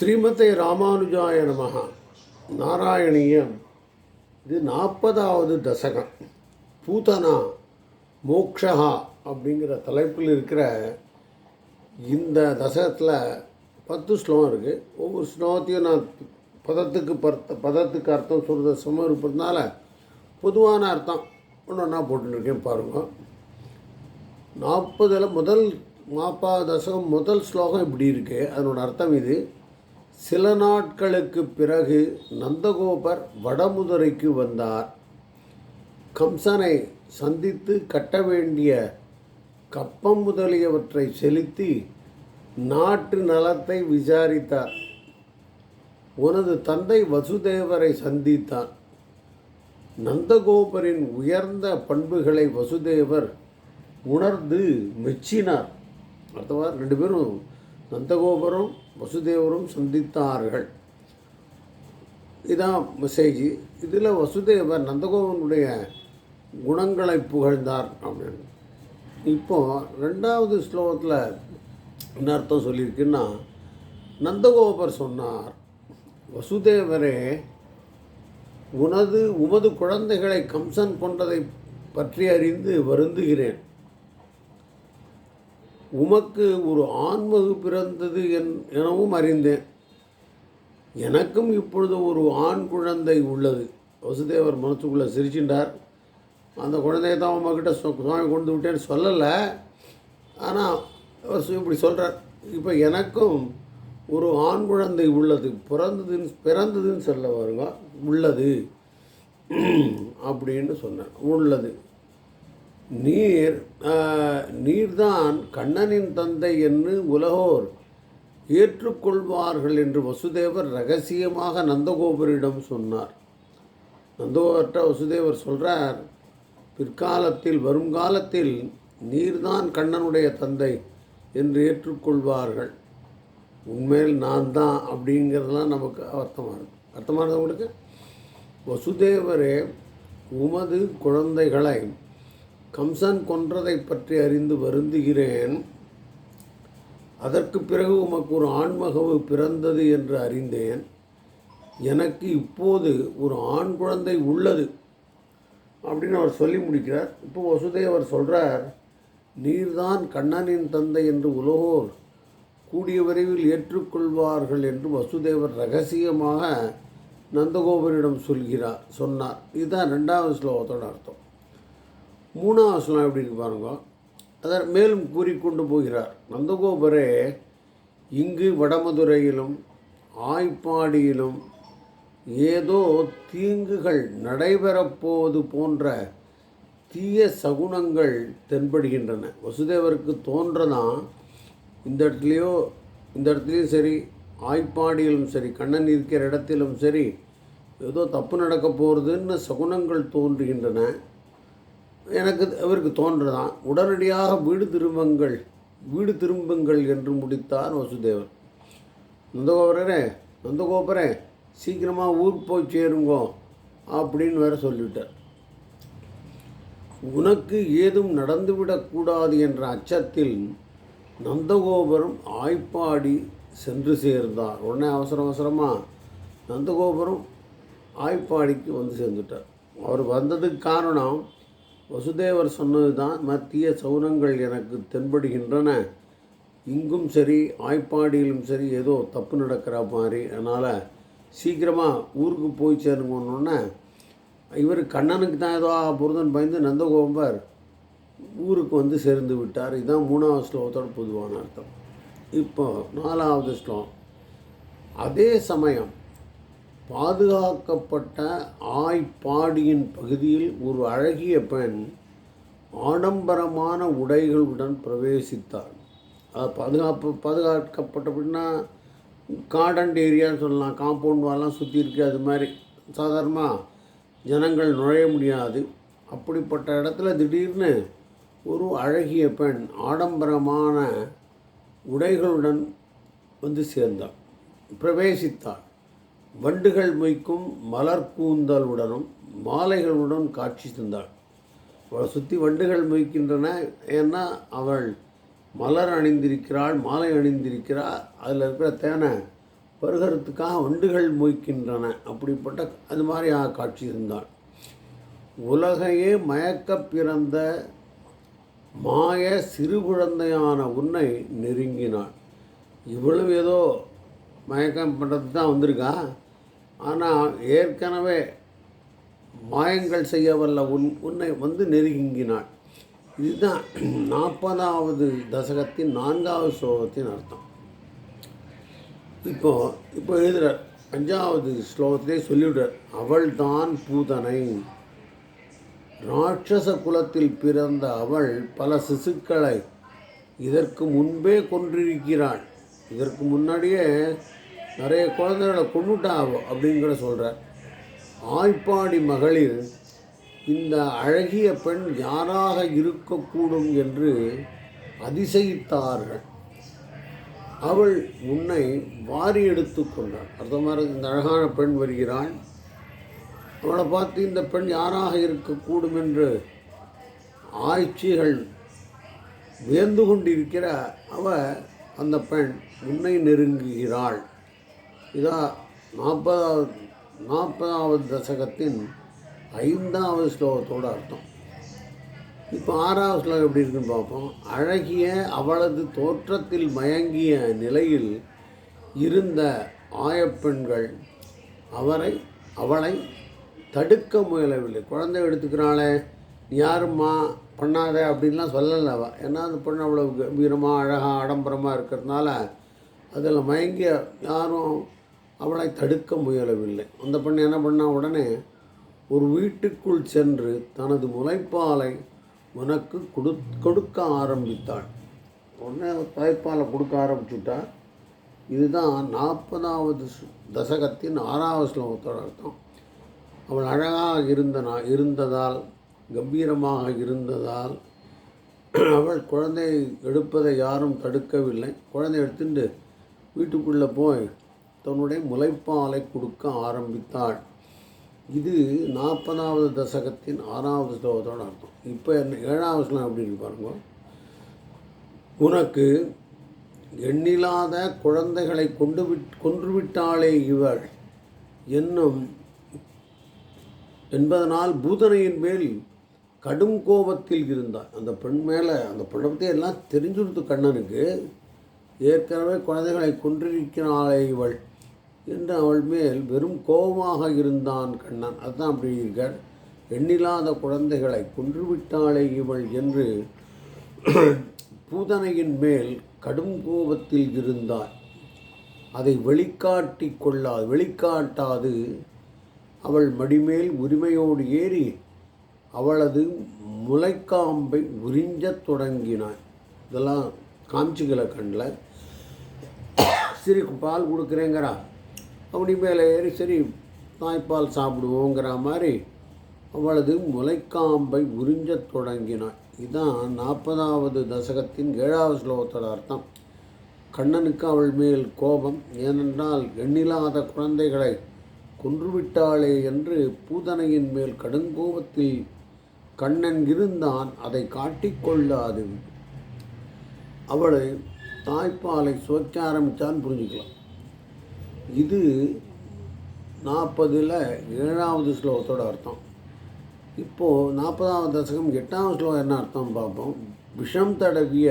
ஸ்ரீமதே ராமானுஜாய நமஹ. நாராயணியம். இது நாற்பதாவது தசகம். பூதனா மோக்ஷா அப்படிங்கிற தலைப்பில் இருக்கிற இந்த தசகத்தில் பத்து ஸ்லோகம் இருக்குது ஒவ்வொரு ஸ்லோகத்தையும் நான் பதத்துக்கு பர்த்த பதத்துக்கு அர்த்தம் சொல்கிற சமம் இருப்பதுனால பொதுவான அர்த்தம் ஒன்று ஒன்றா போட்டுருக்கேன் பாருங்கள் நாற்பதில் முதல் நாற்பது தசகம் முதல் ஸ்லோகம் இப்படி இருக்குது அதனோட அர்த்தம் இது. சில நாட்களுக்கு பிறகு நந்தகோபர் வடமுதுரைக்கு வந்தார். கம்சனை சந்தித்து கட்ட வேண்டிய கப்பம் முதலியவற்றை செலுத்தி நாட்டு நலத்தை விசாரித்தார். உனது தந்தை வசுதேவரை சந்தித்தான். நந்தகோபரின் உயர்ந்த பண்புகளை வசுதேவர் உணர்ந்து மெச்சினார். அடுத்தவா ரெண்டு பேரும் நந்தகோபுரம் வசுதேவரும் சந்தித்தார்கள். இதான் மெசேஜ். இதில் வசுதேவர் நந்தகோபனுடைய குணங்களை புகழ்ந்தார் அப்படின்னு. இப்போ ரெண்டாவது ஸ்லோகத்தில் என்ன அர்த்தம் சொல்லியிருக்குன்னா நந்தகோபர் சொன்னார் வசுதேவரே உனது உமது குழந்தைகளை கம்சன் கொண்டதை பற்றி அறிந்து வருந்துகிறேன். உமக்கு ஒரு ஆண்மகு பிறந்தது என் எனவும் அறிந்தேன். எனக்கும் இப்பொழுது ஒரு ஆண் குழந்தை உள்ளது. வசுதேவர் மனசுக்குள்ளே சிரிச்சின்றார். அந்த குழந்தைய தான் உமக்கிட்ட சுவாமி கொண்டு விட்டேன்னு சொல்லலை. ஆனால் அவர் இப்படி சொல்கிறார் இப்போ எனக்கும் ஒரு ஆண் குழந்தை உள்ளது. பிறந்ததுன்னு பிறந்ததுன்னு சொல்ல வருங்க உள்ளது. அப்படின்னு சொன்னார். உள்ளது. நீர் நீர்தான் கண்ணனின் தந்தை என்று உலகோர் ஏற்றுக்கொள்வார்கள் என்று வசுதேவர் ரகசியமாக நந்தகோபரிடம் சொன்னார். நந்தகோபர்கிட்ட வசுதேவர் சொல்கிறார் பிற்காலத்தில் வருங்காலத்தில் நீர்தான் கண்ணனுடைய தந்தை என்று ஏற்றுக்கொள்வார்கள். உண்மையில் நான் தான் அப்படிங்கிறதெல்லாம் நமக்கு அர்த்தமாக அர்த்தமானது உங்களுக்கு? வசுதேவரே உமது குழந்தைகளை கம்சன் கொன்றதை பற்றி அறிந்து வருந்துகிறேன். அதற்கு பிறகு உமக்கு ஒரு ஆண்மகவு பிறந்தது என்று அறிந்தேன். எனக்கு இப்போது ஒரு ஆண் குழந்தை உள்ளது அப்படின்னு அவர் சொல்லி முடிக்கிறார். இப்போ வசுதேவர் சொல்கிறார் நீர்தான் கண்ணனின் தந்தை என்று உலகோர் கூடிய விரைவில் ஏற்றுக்கொள்வார்கள் என்று வசுதேவர் ரகசியமாக நந்தகோபரிடம் சொல்கிறார் சொன்னார். இதுதான் ரெண்டாவது ஸ்லோகத்தோட அர்த்தம். மூணாம் வசனம் எப்படி இருக்கு பாருங்க. அதை மேலும் கூறிக்கொண்டு போகிறார். நந்தகோபரே இங்கு வடமதுரையிலும் ஆய்ப்பாடியிலும் ஏதோ தீங்குகள் நடைபெறப்போவது போன்ற தீய சகுனங்கள் தென்படுகின்றன. வசுதேவருக்கு தோன்றதான் இந்த இடத்துலையோ இந்த இடத்துலையும் சரி ஆய்ப்பாடியிலும் சரி கண்ணன் இருக்கிற இடத்திலும் சரி ஏதோ தப்பு நடக்க போகிறதுன்னு சகுனங்கள் தோன்றுகின்றன. எனக்கு அவருக்கு தோன்றதான். உடனடியாக வீடு திரும்புங்கள் வீடு திரும்புங்கள் என்று முடித்தார் வசுதேவர் நந்தகோபரே நந்தகோபரே சீக்கிரமாக ஊருக்கு போய் சேருங்கோ அப்படின்னு வேற சொல்லிவிட்டார் உனக்கு ஏதும் நடந்துவிடக்கூடாது என்ற அச்சத்தில் நந்தகோபுரம் ஆய்ப்பாடி சென்று சேர்ந்தார். உடனே அவசர அவசரமாக நந்தகோபுரம் ஆய்ப்பாடிக்கு வந்து சேர்ந்துட்டார். அவர் வந்ததுக்கு காரணம் வசுதேவர் சொன்னது தான் மத்திய சௌரங்கள் எனக்கு தென்படுகின்றன. இங்கும் சரி ஆய்ப்பாடியிலும் சரி ஏதோ தப்பு நடக்கிற மாதிரி அதனால் சீக்கிரமாக ஊருக்கு போய் சேருங்கன்னொன்னே இவர் கண்ணனுக்கு தான் ஏதோ புருதன் பயந்து நந்தகோபர் ஊருக்கு வந்து சேர்ந்து விட்டார். இதுதான் மூணாவது ஸ்லோகத்தோட பொதுவான அர்த்தம். இப்போ நாலாவது ஸ்லோகம். அதே சமயம் பாதுகாக்கப்பட்ட ஆய்ப்பாடியின் பகுதியில் ஒரு அழகிய பெண் ஆடம்பரமான உடைகளுடன் பிரவேசித்தாள். அது பாதுகாப்பு பாதுகாக்கப்பட்ட அப்படின்னா கார்டன் ஏரியான்னு சொல்லலாம். காம்பவுண்ட் வாலெலாம் சுற்றி இருக்குது அது மாதிரி. சாதாரணமாக ஜனங்கள் நுழைய முடியாது. அப்படிப்பட்ட இடத்துல திடீர்னு ஒரு அழகிய பெண் ஆடம்பரமான உடைகளுடன் வந்து சேர்ந்தாள். பிரவேசித்தாள். வண்டுகள் மொய்க்கும் மலர் கூந்தலுடனும் மாலைகளுடன் காட்சி தந்தாள். அவளை சுற்றி வண்டுகள் மொய்க்கின்றன ஏன்னா அவள் மலர் அணிந்திருக்கிறாள் மாலை அணிந்திருக்கிறாள். அதில் இருக்கிற தேனை பருகிறதுக்காக வண்டுகள் மொய்க்கின்றன அப்படிப்பட்ட அது மாதிரி காட்சி இருந்தாள் உலகையே மயக்கப் பிறந்த மாய சிறு குழந்தையான உன்னை நெருங்கினாள். இவ்வளவு ஏதோ மயக்கம் பண்ணுறது தான் வந்திருக்கா? ஆனால் ஏற்கனவே மாயங்கள் செய்ய வல்ல உன் உன்னை வந்து நெருங்கினாள். இதுதான் நாற்பதாவது தசகத்தின் நான்காவது ஸ்லோகத்தின் அர்த்தம். இப்போ இப்போ எழுதுகிறார் அஞ்சாவது ஸ்லோகத்திலே சொல்லிவிடுறார் அவள் தான் பூதனை. ராட்சச குலத்தில் பிறந்த அவள் பல சிசுக்களை இதற்கு முன்பே கொன்றிருக்கிறாள். இதற்கு முன்னாடியே நிறைய குழந்தைகளை கொண்டுட்டா அப்படிங்கிற சொல்கிறார் ஆய்ப்பாடி மகளிர் இந்த அழகிய பெண் யாராக இருக்கக்கூடும் என்று அதிசயித்தார்கள். அவள் உன்னை வாரி எடுத்து கொண்டாள். அர்த்தமாக இந்த அழகான பெண் வருகிறாள். அவளை பார்த்து இந்த பெண் யாராக இருக்கக்கூடும் என்று ஆய்ச்சிகள் வியந்து கொண்டிருக்கிற அவ அந்த பெண் உன்னை நெருங்குகிறாள். இதான் நாற்பதாவது நாற்பதாவது தசகத்தின் ஐந்தாவது ஸ்லோகத்தோட அர்த்தம். இப்போ ஆறாவது ஸ்லோகம் எப்படி இருக்குன்னு பார்ப்போம். அழகிய அவளது தோற்றத்தில் மயங்கிய நிலையில் இருந்த ஆயப்பெண்கள் அவரை அவளை தடுக்க முயலவில்லை. குழந்தை எடுத்துக்கிறாளே யாரும்மா? பண்ணாத அப்படின்லாம் சொல்லலை அவள் ஏன்னா அந்த பொண்ணு அவ்வளோ கம்பீரமாக அழகாக ஆடம்பரமாக இருக்கிறதுனால அதில் மயங்கிய யாரும் அவளை தடுக்க முயலவில்லை. அந்த பெண் என்ன பண்ணா உடனே ஒரு வீட்டுக்குள் சென்று தனது முளைப்பாலை உனக்கு கொடு கொடுக்க ஆரம்பித்தாள். உடனே தாய்ப்பாலை கொடுக்க ஆரம்பிச்சுட்டா. இதுதான் நாற்பதாவது தசகத்தின் ஆறாவது ஸ்லோகத்தோட அர்த்தம். அவள் அழகாக இருந்தனா இருந்ததால் கம்பீரமாக இருந்ததால் அவள் குழந்தை எடுப்பதை யாரும் தடுக்கவில்லை. குழந்தை எடுத்துட்டு வீட்டுக்குள்ளே போய் தன்னுடைய முளைப்பாலை கொடுக்க ஆரம்பித்தாள். இது நாற்பதாவது தசகத்தின் ஆறாவது ஸ்லோகத்தோட அர்த்தம். இப்போ என்ன ஏழாவது ஸ்லோகம் அப்படின்னு பாருங்க. உனக்கு எண்ணில்லாத குழந்தைகளை கொண்டு விட் கொன்றுவிட்டாளே இவள். என்னும் என்பதனால் பூதனையின் மேல் கடும் கோபத்தில் இருந்தாள். அந்த பெண் மேலே அந்த படத்தை எல்லாம் தெரிஞ்சுடுத்து கண்ணனுக்கு ஏற்கனவே குழந்தைகளை கொன்றிருக்கிறாளே இவள். என்று அவள் மேல் வெறும் கோபமாக இருந்தான் கண்ணன். அதுதான் அப்படி இருக்கார் எண்ணில்லாத குழந்தைகளை கொன்றுவிட்டாளே இவள் என்று பூதனையின் மேல் கடும் கோபத்தில் இருந்தாள். அதை வெளிக்காட்டி கொள்ளாது வெளிக்காட்டாது அவள் மடிமேல் உரிமையோடு ஏறி அவளது முளைக்காம்பை உறிஞ்சத் தொடங்கினாள். இதெல்லாம் காமிச்சிக்கல கண்ணில். சிறு பால் கொடுக்குறேங்கிறா. அப்படி மேலே ஏறி சரி தாய்ப்பால் சாப்பிடுவோங்கிற மாதிரி அவளது முளைக்காம்பை உறிஞ்சத் தொடங்கினாள். இதுதான் நாற்பதாவது தசகத்தின் ஏழாவது ஸ்லோகத்தோட அர்த்தம். கண்ணனுக்கு அவள் மேல் கோபம் ஏனென்றால் எண்ணில்லாத குழந்தைகளை கொன்றுவிட்டாளே என்று பூதனையின் மேல் கடுங்கோபத்தில் கண்ணன் இருந்தான் அதை காட்டிக்கொள்ளாது அவளை தாய்ப்பாலை சுவைக்க ஆரம்பித்தான் புரிஞ்சுக்கலாம். இது நாற்பதில் ஏழாவது ஸ்லோகத்தோட அர்த்தம். இப்போது நாற்பதாவது தசகம் எட்டாவது ஸ்லோகம் என்ன அர்த்தம் பார்ப்போம். விஷம் தடவிய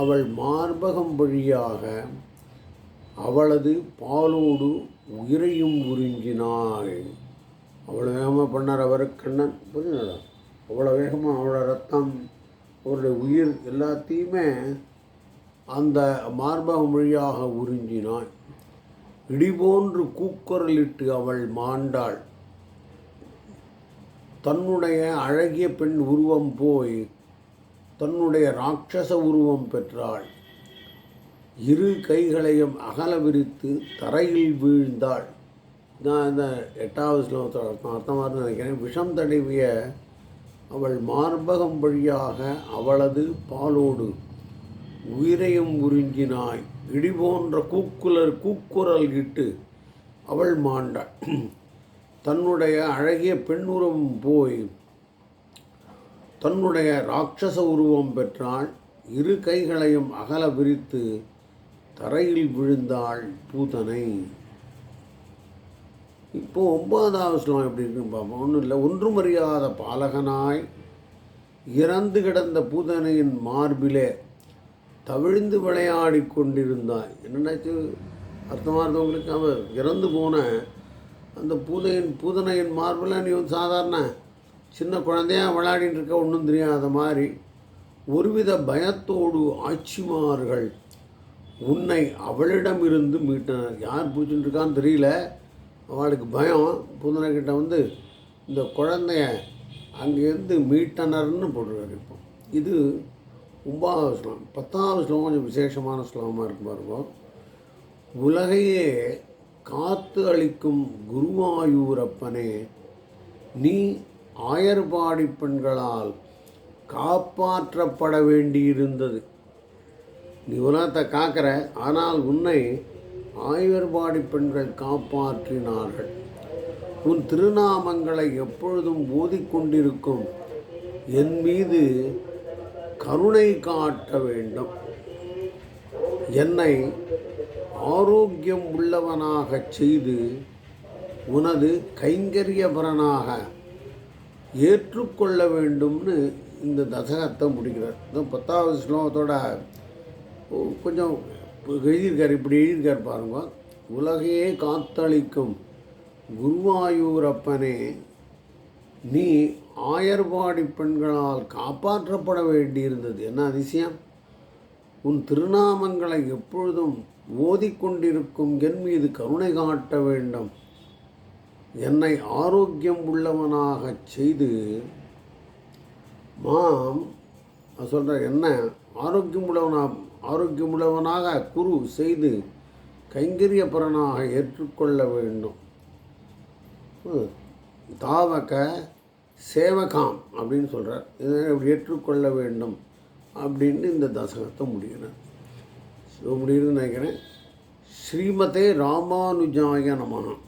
அவள் மார்பகம் வழியாக அவளது பாலோடு உயிரையும் உறிஞ்சினாள். அவ்வளோ வேகமாக பண்ணார் அவர் கண்ணன். புரியுதுடா அவ்வளோ வேகமாக அவளோட ரத்தம் அவருடைய உயிர் எல்லாத்தையுமே அந்த மார்பகம் வழியாக உறிஞ்சினாள். இடிபோன்று கூக்குரலிட்டு அவள் மாண்டாள். தன்னுடைய அழகிய பெண் உருவம் போய் தன்னுடைய ராட்சச உருவம் பெற்றாள். இரு கைகளையும் அகல விரித்து தரையில் வீழ்ந்தாள். நான் இந்த எட்டாவது ஸ்லோகத்தில் அர்த்தம் அர்த்தமாக நினைக்கிறேன். விஷம் தடவிய அவள் மார்பகம் வழியாக அவளது பாலோடு உயிரையும் உறிஞ்சினாய். இடி போன்ற கூக்குலர் கூக்குரல் இட்டு அவள் மாண்டாள். தன்னுடைய அழகிய பெண்ணுருவம் போய் தன்னுடைய ராட்சச உருவம் பெற்றாள். இரு கைகளையும் அகல விரித்து தரையில் விழுந்தாள் பூதனை. இப்போ ஒன்பதாவது ஸ்லோகம் எப்படி இருக்குன்னு பார்ப்போம். ஒன்றும் இல்லை. ஒன்றும் அறியாத பாலகனாய் இறந்து கிடந்த பூதனையின் மார்பிலே தவிழ்ந்து விளையாடி கொண்டிருந்தாய். என்னென்னாச்சு? அர்த்தமாக இருந்தவங்களுக்கு அவன் இறந்து போன அந்த பூதையின் பூதனையின் மார்பில் நீ வந்து சாதாரண சின்ன குழந்தையா விளையாடிட்டு இருக்க ஒன்றும் தெரியாத மாதிரி ஒருவித பயத்தோடு ஆட்சிமார்கள் உன்னை அவளிடமிருந்து மீட்டனர். யார் பிடிச்சிட்டு இருக்கான்னு தெரியல. அவளுக்கு பயம். பூதனை வந்து இந்த குழந்தைய அங்கேருந்து மீட்டனர்னு போடுறார் இப்போ. இது ஒன்பதாவது ஸ்லோகம் பத்தாவது ஸ்லோகம் கொஞ்சம் விசேஷமான ஸ்லோகமாக இருக்கும் பாருங்க. உலகையே காத்து அளிக்கும் குருவாயூரப்பனே நீ ஆயர்பாடி பெண்களால் காப்பாற்றப்பட வேண்டியிருந்தது. நீ உலகத்தை காக்கிற ஆனால் உன்னை ஆயர்பாடி பெண்கள் காப்பாற்றினார்கள். உன் திருநாமங்களை எப்பொழுதும் ஓதிக்கொண்டிருக்கும் என் மீது கருணை காட்ட வேண்டும். என்னை ஆரோக்கியம் உள்ளவனாகச் செய்து உனது கைங்கரியபரனாக ஏற்றுக்கொள்ள வேண்டும்னு இந்த தசகத்தை முடிக்கிறார். இந்த பத்தாவது ஸ்லோகத்தோட கொஞ்சம் எழுதியிருக்கார் இப்படி எழுதியிருக்கார் பாருங்க. உலகையே காத்தளிக்கும் குருவாயூரப்பனே நீ ஆயர்பாடி பெண்களால் காப்பாற்றப்பட வேண்டியிருந்தது. என்ன அதிசயம்? உன் திருநாமங்களை எப்பொழுதும் ஓதிக்கொண்டிருக்கும் என் மீது கருணை காட்ட வேண்டும். என்னை ஆரோக்கியம் உள்ளவனாகச் செய்து மாம் சொல்கிற என்ன? ஆரோக்கியம் உள்ளவனா ஆரோக்கியம் உள்ளவனாக குரு செய்து கைங்கரியபரனாக ஏற்றுக்கொள்ள வேண்டும். ம். தாவக சேவகாம் அப்படின்னு சொல்கிறார் இதை ஏற்றுக்கொள்ள வேண்டும் அப்படின்னு இந்த தசகத்தை முடிகிறேன் முடியுதுன்னு நினைக்கிறேன். ஸ்ரீமதே ராமானுஜாய நமகம்